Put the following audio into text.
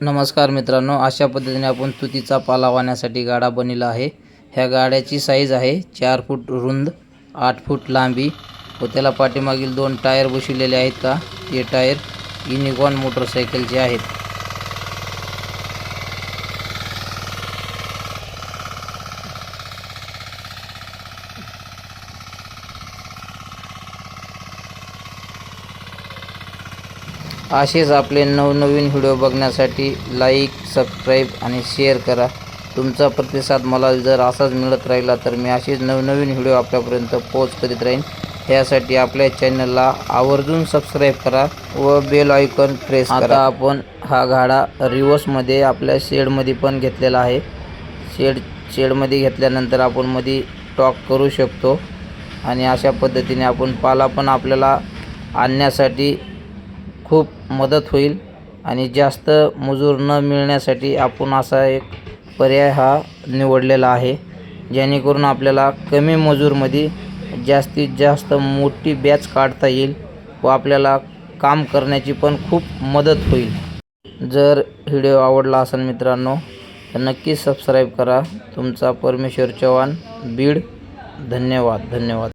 नमस्कार मित्रांनो अशा पद्धतीने आपण तुतीचा पाला वाहण्यासाठी गाडा बनलेला आहे. ह्या गाड्याची साईज आहे चार फूट रुंद आठ फूट लांबी व त्याला पाठीमागील दोन टायर बसविलेले आहेत का? ते टायर युनिकॉन मोटरसायकलचे आहेत. असेच आपले नवनवीन व्हिडिओ बघण्यासाठी लाईक सबस्क्राईब आणि शेअर करा. तुमचा प्रतिसाद मला जर असाच मिळत राहिला तर मी असेच नवनवीन व्हिडिओ आपल्यापर्यंत पोच करीत राहीन. यासाठी आपल्या चॅनलला आवर्जून सबस्क्राईब करा व बेल आयकॉन प्रेस करा. आता आपण हा गाडा रिवर्समध्ये आपल्या शेडमध्ये पण घेतलेला आहे. शेड शेडमध्ये घेतल्यानंतर आपण मध्ये टॉक करू शकतो. आणि अशा पद्धतीने आपण पाला पण आपल्याला आणण्यासाठी खूप मदत होईल आणि जास्त मजूर न मिळण्यासाठी आपण असा एक पर्याय हा निवडलेला आहे जेणेकरून आपल्याला कमी मजूरमध्ये जास्तीत जास्त मोठी बॅच काढता येईल व आपल्याला काम करण्याची पण खूप मदत होईल. जर व्हिडिओ आवडला असेल मित्रांनो तर नक्कीच सबस्क्राईब करा. तुमचा परमेश्वर चव्हाण बीड. धन्यवाद धन्यवाद.